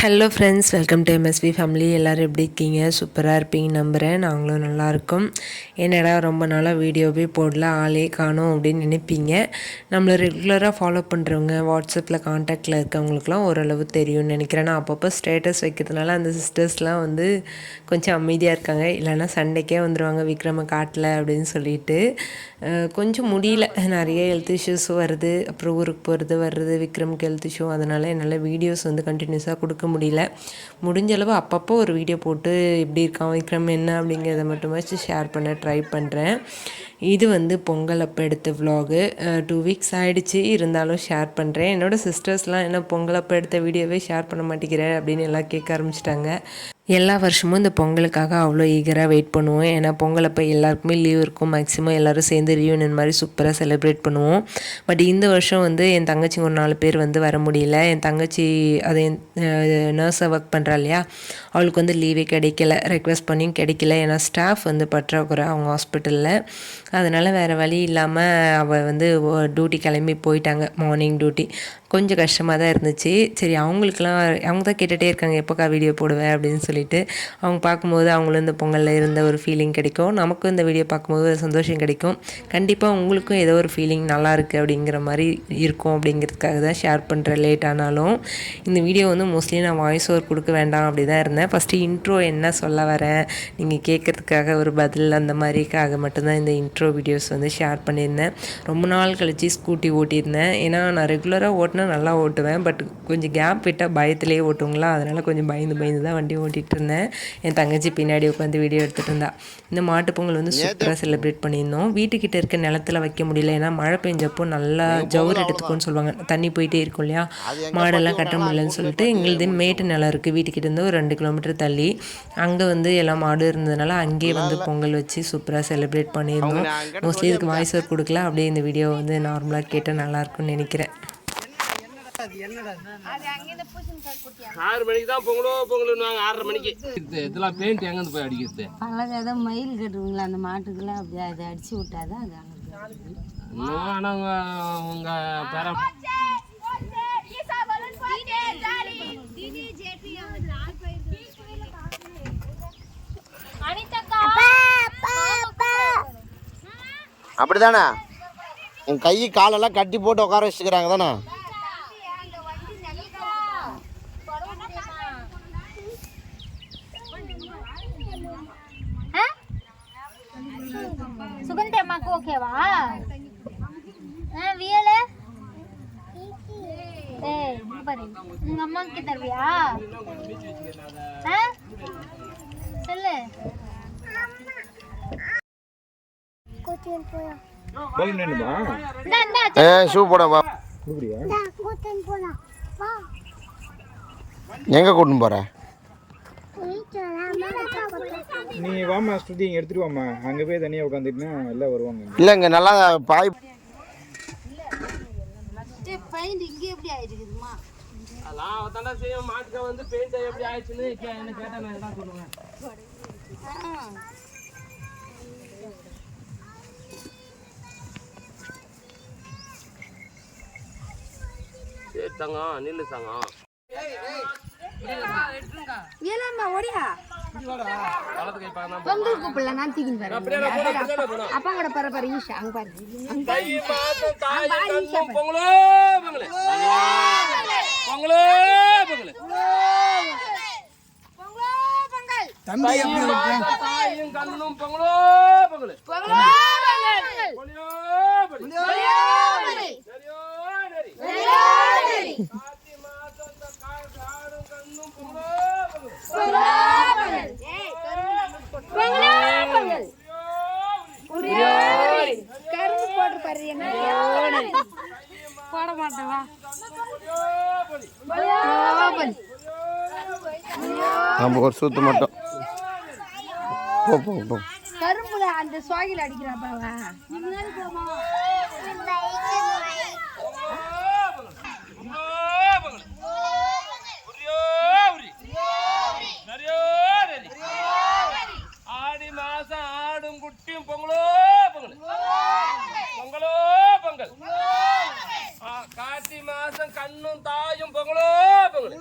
Hello friends welcome to MSV family எல்லோரும் எப்படி இருக்கீங்க? சூப்பராக இருப்பீங்க நம்புகிறேன் நாங்களும் நல்லாயிருக்கும் என்னடா ரொம்ப நாளாக வீடியோவே போடல ஆளே காணும் அப்படின்னு நினைப்பீங்க. நம்மளை ரெகுலராக ஃபாலோ பண்ணுறவங்க வாட்ஸ்அப்பில் காண்டாக்டில் இருக்கவங்களுக்குலாம் ஓரளவு தெரியும்னு நினைக்கிறேன். நான் அப்பப்போ ஸ்டேட்டஸ் வைக்கிறதுனால அந்த சிஸ்டர்ஸ்லாம் வந்து கொஞ்சம் அமைதியாக இருக்காங்க. இல்லைன்னா சண்டைக்கே வந்துடுவாங்க விக்ரம காட்டில் அப்படின்னு சொல்லிட்டு. கொஞ்சம் முடியல. நிறைய ஹெல்த் இஷ்யூஸ் வருது. அப்புறம் ஊருக்கு போகிறது வர்றது விக்ரமுக்கு ஹெல்த் இஷ்யூ அதனால் என்னால் வீடியோஸ் வந்து கண்டினியூஸாக கொடுக்க முடியல. முடிஞ்ச அளவு அப்பப்போ ஒரு வீடியோ போட்டு எப்படி இருக்கான் விக்ரம் என்ன அப்படிங்கிறத மட்டுமாச்சும் ஷேர் பண்ண ட்ரை பண்ணுறேன் இது வந்து பொங்கல் அப்போ எடுத்த விலாகு டூ வீக்ஸ் ஆகிடுச்சு இருந்தாலும் ஷேர் பண்ணுறேன் என்னோடய சிஸ்டர்ஸ்லாம் என்ன பொங்கல் அப்போ எடுத்த வீடியோவே ஷேர் பண்ண மாட்டேங்கிற? அப்படின்னு எல்லாம் கேட்க ஆரம்பிச்சிட்டாங்க. எல்லா வருஷமும் இந்த பொங்கலுக்காக அவ்வளோ ஈகராக வெயிட் பண்ணுவோம். ஏன்னா பொங்கல் அப்போ எல்லாருக்குமே லீவ் இருக்கும். மேக்ஸிமம் எல்லோரும் சேர்ந்து ரியூனியன் மாதிரி சூப்பராக செலிப்ரேட் பண்ணுவோம். பட் இந்த வருஷம் வந்து என் தங்கச்சி ஒரு நாலு பேர் வந்து வர முடியல. என் தங்கச்சி அது என் நர்ஸாக ஒர்க் பண்ணுறா இல்லையா? அவளுக்கு வந்து லீவே கிடைக்கல. ரெக்வெஸ்ட் பண்ணியும் கிடைக்கல. ஏன்னா ஸ்டாஃப் வந்து பற்றாக்குறை. அவங்க ஹாஸ்பிட்டலில் அதனால் வேறு வழி இல்லாமல் அவள் வந்து டியூட்டி கிளம்பி போயிட்டாங்க. மார்னிங் டியூட்டி கொஞ்சம் கஷ்டமாக தான் இருந்துச்சு. சரி அவங்களுக்குலாம் அவங்க தான் கேட்டுகிட்டே இருக்காங்க. எப்போக்கா வீடியோ போடுவேன் அப்படின்னு சொல்லி சொல்லிட்டு அவங்க பார்க்கும்போது அவங்களும் இந்த பொங்கலில் இருந்த ஒரு ஃபீலிங் கிடைக்கும். நமக்கும் இந்த வீடியோ பார்க்கும்போது ஒரு சந்தோஷம் கிடைக்கும். கண்டிப்பாக உங்களுக்கும் ஏதோ ஒரு ஃபீலிங் நல்லா இருக்குது அப்படிங்கிற மாதிரி இருக்கும் அப்படிங்கிறதுக்காக தான் ஷேர் பண்ணுறேன் லேட் ஆனாலும் இந்த வீடியோ வந்து மோஸ்ட்லி நான் வாய்ஸ் ஓவர் கொடுக்க வேண்டாம் அப்படி தான் இருந்தேன். ஃபஸ்ட்டு இன்ட்ரோ என்ன சொல்ல வரேன்? நீங்கள் கேட்குறதுக்காக ஒரு பதில் அந்த மாதிரிக்காக மட்டும்தான் இந்த இன்ட்ரோ வீடியோஸ் வந்து ஷேர் பண்ணியிருந்தேன். ரொம்ப நாள் கழித்து ஸ்கூட்டி ஓட்டியிருந்தேன். ஏன்னா நான் ரெகுலராக ஓட்டினா நல்லா ஓட்டுவேன். பட் கொஞ்சம் கேப் விட்டால் பயத்திலே ஓட்டுங்களா அதனால் கொஞ்சம் பயந்து பயந்து தான் வண்டி ஓட்டிகிட்டு இருந்தேன் என் தங்கச்சி பின்னாடி உட்காந்து வீடியோ எடுத்துகிட்டு இருந்தா இந்த மாட்டுப் பொங்கல் வந்து சூப்பராக செலிப்ரேட் பண்ணியிருந்தோம். வீட்டுக்கிட்ட இருக்க நிலத்துல வைக்க முடியல. ஏன்னா மழை பெஞ்சப்போ நல்லா ஜவுர் எடுத்துக்கும்னு சொல்லுவாங்க. தண்ணி போயிட்டே இருக்கும் இல்லையா? மாடெல்லாம் கட்ட முடியலன்னு சொல்லிட்டு எங்களுது மேட்டு நிலம் இருக்குது வீட்டுக்கிட்ட இருந்து ஒரு ரெண்டு கிலோமீட்டர் தள்ளி அங்கே வந்து எல்லாம் மாடு இருந்ததுனால அங்கேயே வந்து பொங்கல் வச்சு சூப்பராக செலிப்ரேட் பண்ணியிருந்தோம். மோஸ்ட்லி இதுக்கு வாய்ஸ் ஓவர் கொடுக்கல. அப்படியே இந்த வீடியோ வந்து நார்மலாக கேட்டால் நல்லாயிருக்கும்னு நினைக்கிறேன். ஆறு மணிக்கு தான் பொங்கலோ பொங்கலுன்னுவாங்க ஆறரை மணிக்கு. இது இதெல்லாம் பெயிண்ட் எங்கேருந்து போய் அடிக்கிறது? அழகாக ஏதோ மயில் கட்டுவீங்களா அந்த மாட்டுக்குலாம் அப்படியே? அதை அடிச்சு விட்டாதான் அது அங்கே இன்னும் ஆனால் உங்கள் பேர அப்படிதானே? என் கை காலெல்லாம் கட்டி போட்டு உட்கார வச்சுக்கிறாங்க தானே ஓகேவா? வியல. ஏய் இங்க பாரு. உங்க அம்மாக்கு தருவியா? சொல்லு. ஷூ போட வா. எங்கே கூட்டின்னு போகிற நீ வாமா ஸ்ருதி இங்கே எடுத்துட்டு வாமா அங்கே போய் தனியாக உட்காந்துட்டுனா எல்லாம் வருவாங்க இல்லை இங்கே நல்லா பாய் பையன் இங்கே எப்படி ஆயிடுக்குதுமா அதெல்லாம் தாண்டா செய்யும். மாட்டுக்க வந்து பெயிண்ட் எப்படி ஆயிடுச்சுன்னு என்ன கேட்டா நான் என்ன சொல்லுவேன். சரி தங்கம் நில்லு தங்கம். ஏலாம்மா ஓடியா? வலது கை பார்க்கலாம் பொங்கல் கூப்பிடல நான் தூக்கின்னு வரேன் அப்பா கூட பர பர ஈஷா அங்கே பாரு அங்க தை மாசம் தாய் கண்ணும் பொங்கலோ பொங்கலு பொங்கலோ பொங்கலு தம்பி எப்படி மாசம் தாயும் கண்ணும் பொங்கலோ பொங்கலு பொலியோ பொலி. நெறியோ நெறி. கார்த்தி மாசம் இந்த கா- காடும் கண்ணும் பொங்கலோ போட மாட்டேவா நம்ம ஒரு சுத்து மட்டும். போ போ போ. கரும்புல அந்த சுவாகில அடிக்கிறாப்பாவா ஆடி மாசம் ஆடும் குட்டியும் பொங்கலோ பொங்கல் பொங்கலோ பொங்கல் ஆ, கார்த்தி மாசம் கண்ணும் தாயும் பொங்கலோ பொங்கல்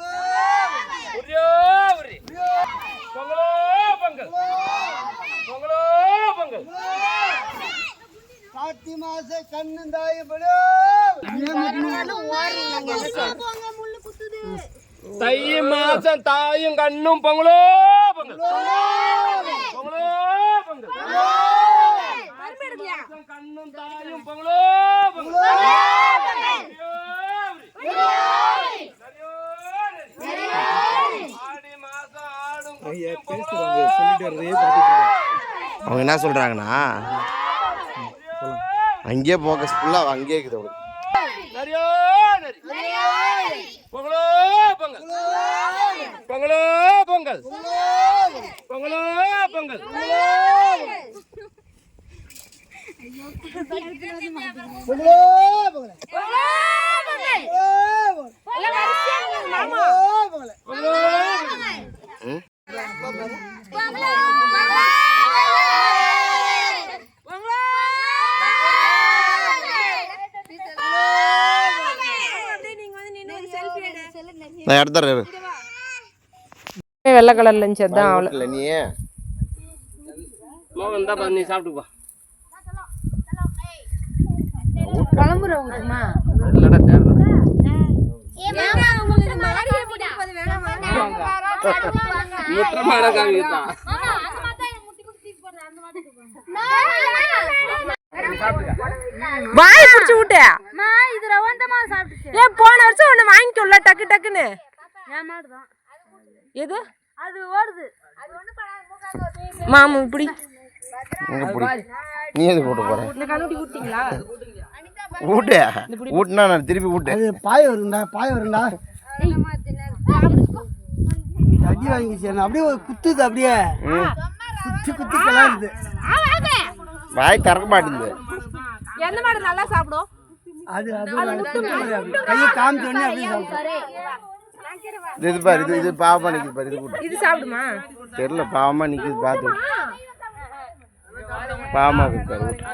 தை மாசம் தாயும் கண்ணும் பொங்கலோ. பொங்கல். கண்ணும் தாயும். அவங்க என்ன சொல்றாங்கன்னா அங்கேயே போக்கஸ் ஃபுல்லாக அங்கேயே இருக்குது அவளுக்கு நரியோ நரி பொங்கலோ பொங்கல் பொங்கலோ பொங்கல். பொங்கலோ பொங்கல் நான் எடுத்துறேன் வெள்ளை கலர்ல இருந்துச்சு அதான் அவ்வளோ இல்லை நீ மோகன் தான் நீ சாப்பிட்டுப்பா வாய் பிடிச்சி விட்டு இது ரவந்தமா சாப்பிட்டுச்சு ஏன் போன வருஷம் ஒன்று வாங்கிக்கொள்ள டக்கு டக்குன்னு எது? அது ஓடுது. மாமு இப்படி. இங்கே பிடி. நீ எது போட்டு போகிறேன் இந்த கண்ணுட்டி விட்டீங்களா ஊட்டு. ஊட்டுனா நான் திருப்பி ஊட்டு. அது பாய் வருண்டா பாய் வருண்டா அடி வாங்கி சேரணும் அப்படியே ஒரு குத்துது அப்படியே. குத்தி குத்தி கிளறுது. வாய் திறக்க மாட்டேங்குது. எந்த மாடு நல்லா சாப்பிடும்? அது அது கையை காமிச்ச உடனே அப்படியே சாப்பிடும். இது பாரு இது இது பாவமாக நிற்குது பாரு இது கூட்டு இது சாப்பிடுமா? தெரில பாவமாக நிற்குது பார்த்து. பாவமாக பாரு ஊட்டு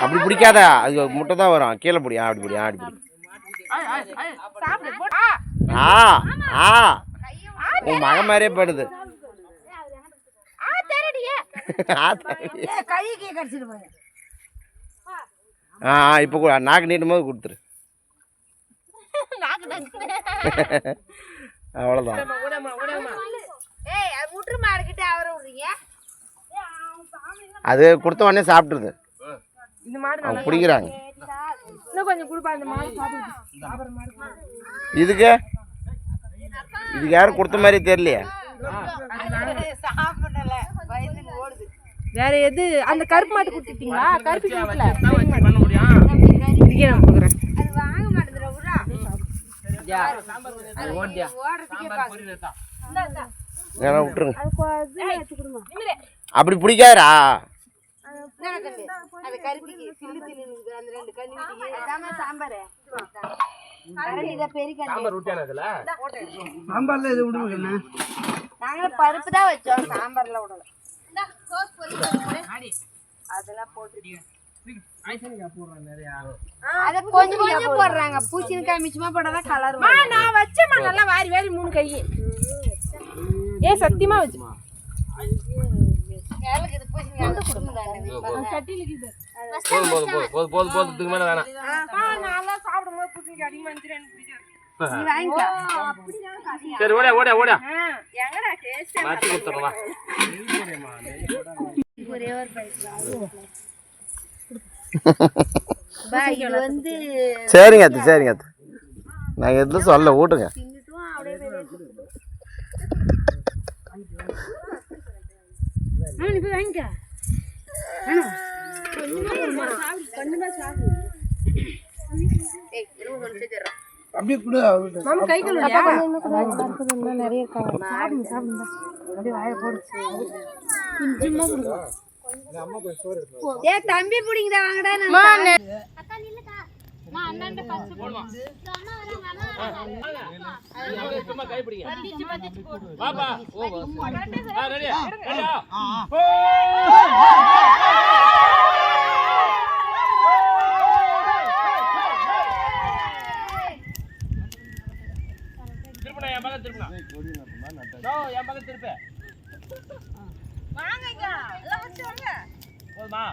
அப்படி பிடிக்காத. அது முட்டை தான் வரும். கீழே பிடி அப்படி பிடி ஆ, அப்படி பிடி. ஆ ஆ. உன் மகன் மாதிரியே படுது. ஆ, இப்போ கூட. நாக்கு நீட்டும் போது கொடுத்துரு. அவ்வளோதான் ஏய் அது கொடுத்த உடனே மாடு அவங்க பிடிக்கிறாங்க. இன்னும் கொஞ்சம் கொடுப்பா இந்த மாடு சாப்பிடுது இதுக்கு? இதுக்கு யாரும் கொடுத்த மாதிரி தெரியலையே. வேற எது? அந்த கருப்பு மாட்டு கொடுத்துட்டீங்களா கருப்பு சாம்பார் ஊட்டியான இதுல? சாம்பார்ல இது விடுங்க நாங்களும் பருப்பு தான் வச்சோம். சாம்பார்ல விடல. அதெல்லாம் போட்டு கொஞ்சம் கொஞ்சம் போடுறாங்க. பூசணிக்காய் மிச்சமா போட்டாதான் கலர் நான் வச்சேம்மா நல்லா வாரி வாரி மூணு கை. ஏ சத்தியமா வச்சு. கேளுக்கு இது பூசணிக்காய் கொடுங்க. போதும் போதும் போதும். போதும் போதும் போதும். இதுக்கு மேல வேணாம். நல்லா சாப்பிடும் போது பூசணிக்காய் அதிகமா இருந்துச்சு எனக்கு பிடிக்காது. நீ வாங்கிக்கோ. சரி ஓடியா ஓடியா ஓடியா. எங்கடா டேஸ்ட் மாற்றி கொடுத்துடலாம். ஒரே ஒரு பைக் இது வந்து சரிங்க அத்து சரிங்க அத்து. நாங்கள் எதுவும் சொல்ல ஊட்டுங்க. தின்னுட்டும் அப்படியே வெளியே நீ போய் வாங்கிக்க. அப்படியே கொடு அவர்கிட்ட. மாமா கை கழுவியா ஏ தம்பி பிடிங்கடா வாங்கடா அக்கா நில்லுக்கா. நான் அண்ணாண்ட ஃபர்ஸ்ட் போடுவான் அண்ணா வராங்க அண்ணா வராங்க சும்மா கை பிடிங்க. பாப்பா ஓ ஆ ரெடியா? ரெடியா? திருப்பினா என் பக்கம் திருப்பினா? நோ, என் பக்கம் திருப்ப. போதுமா?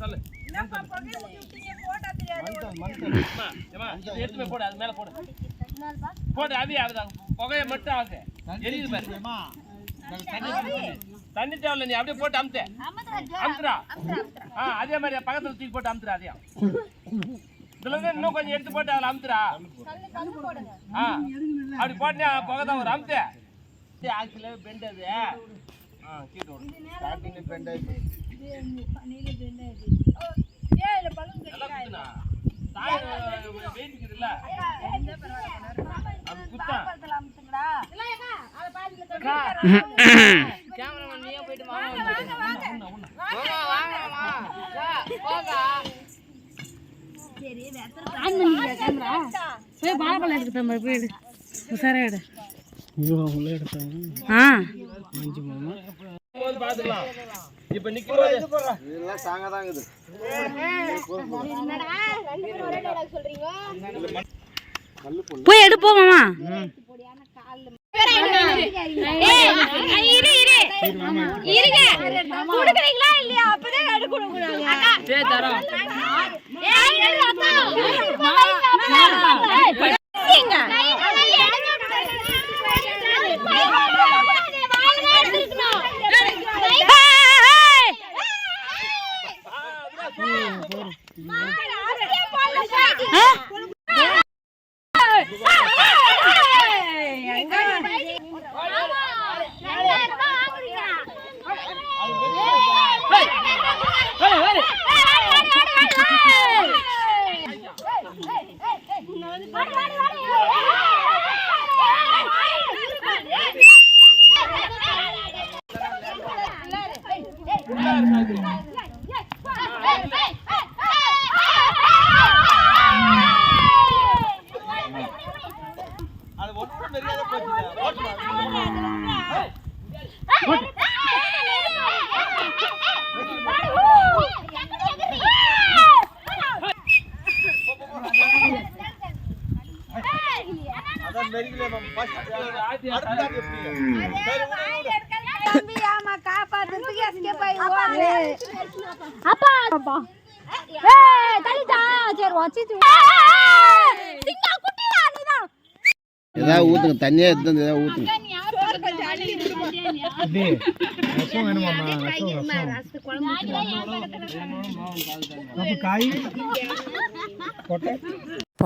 சொல்லு எடுத்து போய் போடு அது மேல போடு. போடு அவி அதுதான் புகையை மட்டும் ஆகு. எரியுது பாரு. தண்ணி தேவையில்ல நீ அப்படியே போட்டு அமுத்து. அமுத்துறா ஆ அதே மாதிரி பக்கத்துல தூக்கி போட்டு அமுத்துறா அதையும். இதுல இருந்து இன்னும் கொஞ்சம் எடுத்து போட்டு அதில் அமுத்துறா. ஆ அப்படி போட்டினா புகை தான் ஒரு அமுத்து. ஆக்சில பெண்ட் weight இருக்குதுல்ல? அது குத்தா. போய் பாலப்பழம் எடுத்து தம்பி போயிடு. உசாரா எடு ஆ. இப்ப இதெல்லாம் சாங்க தான் இருக்குது. போய் எடுப்போம் மாமா. குடுக்குறீங்களா இல்லையா ¡Vale, vale, vale! அப்பா அப்பா ஏய் தலிதா சரி வச்சிச்சு சிங்கா குட்டிடா நீதான் ஏதாவது ஊற்றுங்க தண்ணியாக எடுத்து ஏதாவது காய் கொட்டை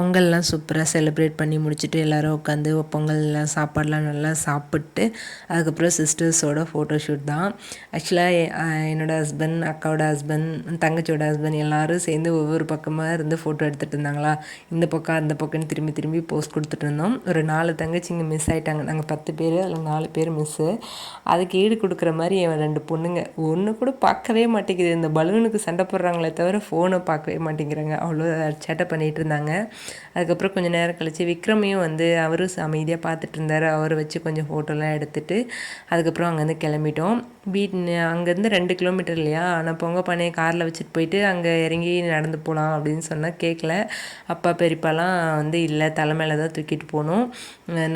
பொங்கல்லாம் சூப்பராக செலிப்ரேட் பண்ணி முடிச்சுட்டு எல்லோரும் உட்காந்து பொங்கல்லாம் சாப்பாடெலாம் நல்லா சாப்பிட்டு அதுக்கப்புறம் சிஸ்டர்ஸோட ஃபோட்டோஷூட் தான். ஆக்சுவலாக என்னோடய ஹஸ்பண்ட் அக்காவோட ஹஸ்பண்ட் தங்கச்சியோட ஹஸ்பண்ட் எல்லோரும் சேர்ந்து ஒவ்வொரு பக்கமாக இருந்து ஃபோட்டோ எடுத்துகிட்டு இருந்தாங்களா? இந்த பக்கம் அந்த பக்கம்னு திரும்பி திரும்பி போஸ்ட் கொடுத்துட்டு இருந்தோம். ஒரு நாலு தங்கச்சிங்க மிஸ் ஆயிட்டாங்க. நாங்கள் பத்து பேர் அதில் நாலு பேர் மிஸ்ஸு அதுக்கு ஈடு கொடுக்குற மாதிரி என் ரெண்டு பொண்ணுங்க. ஒன்று கூட பார்க்கவே மாட்டேங்குது. இந்த பலூனுக்கு சண்டை போடுறாங்களே தவிர ஃபோனை பார்க்கவே மாட்டேங்கிறாங்க. அவ்வளோ சேட்டை பண்ணிகிட்டு இருந்தாங்க. அதுக்கப்புறம் கொஞ்சம் நேரம் கழித்து விக்ரமையும் வந்து அவரும் அமைதியாக பார்த்துட்டு இருந்தார் அவரை வச்சு கொஞ்சம் ஃபோட்டோலாம் எடுத்துட்டு அதுக்கப்புறம் அங்கேருந்து கிளம்பிட்டோம். வீட் அங்கேருந்து ரெண்டு கிலோமீட்டர் இல்லையா? ஆனால் பொங்க பானையை காரில் வச்சுட்டு போயிட்டு அங்கே இறங்கி நடந்து போகலாம் அப்படின்னு சொன்னால் கேட்கல அப்பா பெரியப்பாலாம் வந்து இல்லை தலை மேலே தான் தூக்கிட்டு போகணும்.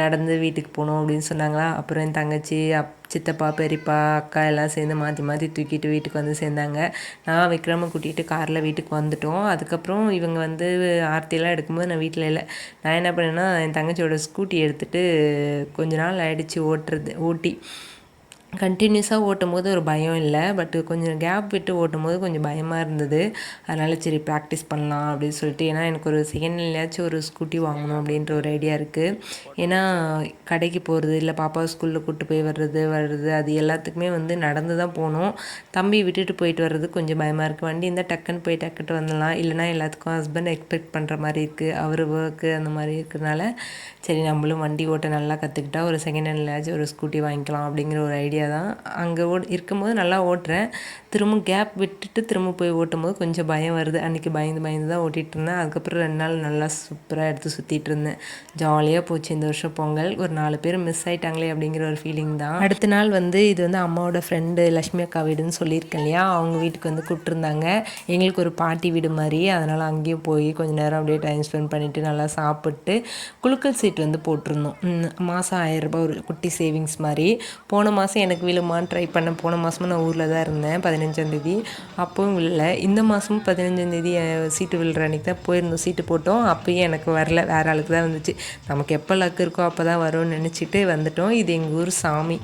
நடந்து வீட்டுக்கு போகணும் அப்படின்னு சொன்னாங்களா? அப்புறம் என் தங்கச்சி அப் சித்தப்பா பெரியப்பா அக்கா எல்லாம் சேர்ந்து மாற்றி மாற்றி தூக்கிட்டு வீட்டுக்கு வந்து சேர்ந்தாங்க. நான் விக்ரமை கூட்டிகிட்டு காரில் வீட்டுக்கு வந்துட்டோம். அதுக்கப்புறம் இவங்க வந்து ஆர்த்தியெல்லாம் எடுக்கும்போது நான் வீட்டில் இல்லை. நான் என்ன பண்ணேன்னா என் தங்கச்சியோட ஸ்கூட்டி எடுத்துகிட்டு கொஞ்ச நாள் ஆகிடுச்சு ஓட்டுறது ஓட்டி. கண்டினியூஸாக ஓட்டும் போது ஒரு பயம் இல்லை பட் கொஞ்சம் கேப் விட்டு ஓட்டும் போது கொஞ்சம் பயமாக இருந்தது. அதனால் சரி ப்ராக்டிஸ் பண்ணலாம் அப்படின்னு சொல்லிட்டு ஏன்னா எனக்கு ஒரு செகண்ட் செகண்ட்லையாச்சும் ஒரு ஸ்கூட்டி வாங்கணும் அப்படின்ற ஒரு ஐடியா இருக்குது ஏன்னா கடைக்கு போகிறது இல்லை பாப்பா ஸ்கூலில் கூப்பிட்டு போய் வர்றது வர்றது அது எல்லாத்துக்குமே வந்து நடந்து தான் போகணும். தம்பி விட்டுட்டு போயிட்டு வர்றது கொஞ்சம் பயமாக இருக்குது வண்டி இருந்தால் டக்குன்னு போய் டக்குட்டு வந்துடலாம். இல்லைனா எல்லாத்துக்கும் ஹஸ்பண்ட் எக்ஸ்பெக்ட் பண்ணுற மாதிரி இருக்குது அவர் ஒர்க்கு அந்த மாதிரி இருக்கிறதுனால சரி நம்மளும் வண்டி ஓட்ட நல்லா கற்றுக்கிட்டா ஒரு செகண்ட் ஹேண்ட்லேயாச்சும் ஒரு ஸ்கூட்டி வாங்கிக்கலாம் அப்படிங்கிற ஒரு ஐடியா தான் அங்கே ஓ இருக்கும்போது நல்லா ஓட்டுறேன். திரும்ப கேப் விட்டுட்டு திரும்ப போய் ஓட்டும் போது கொஞ்சம் பயம் வருது. அன்றைக்கி பயந்து பயந்து தான் ஓட்டிகிட்டு இருந்தேன் அதுக்கப்புறம் ரெண்டு நாள் நல்லா சூப்பராக எடுத்து சுற்றிட்டு இருந்தேன் ஜாலியாக போச்சு இந்த வருஷம் பொங்கல். ஒரு நாலு பேர் மிஸ் ஆயிட்டாங்களே அப்படிங்கிற ஒரு ஃபீலிங் தான். அடுத்த நாள் வந்து இது வந்து அம்மாவோட ஃப்ரெண்டு லக்ஷ்மி அக்கா வீடுன்னு சொல்லியிருக்கேன் இல்லையா? அவங்க வீட்டுக்கு வந்து கூப்பிட்டுருந்தாங்க. எங்களுக்கு ஒரு பாட்டி வீடு மாதிரி. அதனால் அங்கேயும் போய் கொஞ்ச நேரம் அப்படியே டைம் ஸ்பெண்ட் பண்ணிவிட்டு நல்லா சாப்பிட்டு குலுக்கல் சீட் வந்து போட்டிருந்தோம். மாதம் ஆயிரம் ரூபாய் ஒரு குட்டி சேவிங்ஸ் மாதிரி. போன மாதம் எனக்கு எனக்கு விழுமான்னு ட்ரை பண்ண போன மாதமும் நான் ஊரில் தான் இருந்தேன் பதினஞ்சாந்தேதி அப்போவும் இல்லை. இந்த மாதமும் பதினஞ்சாந்தேதி சீட்டு விழுற அன்றைக்கி தான் போயிருந்தோம் சீட்டு போட்டோம். அப்போயும் எனக்கு வரல. வேறு ஆளுக்கு தான் வந்துச்சு. நமக்கு எப்போ லக் இருக்கோ அப்போ தான் வரும்னு நினச்சிட்டு வந்துட்டோம். இது எங்கள் ஊர் சாமி.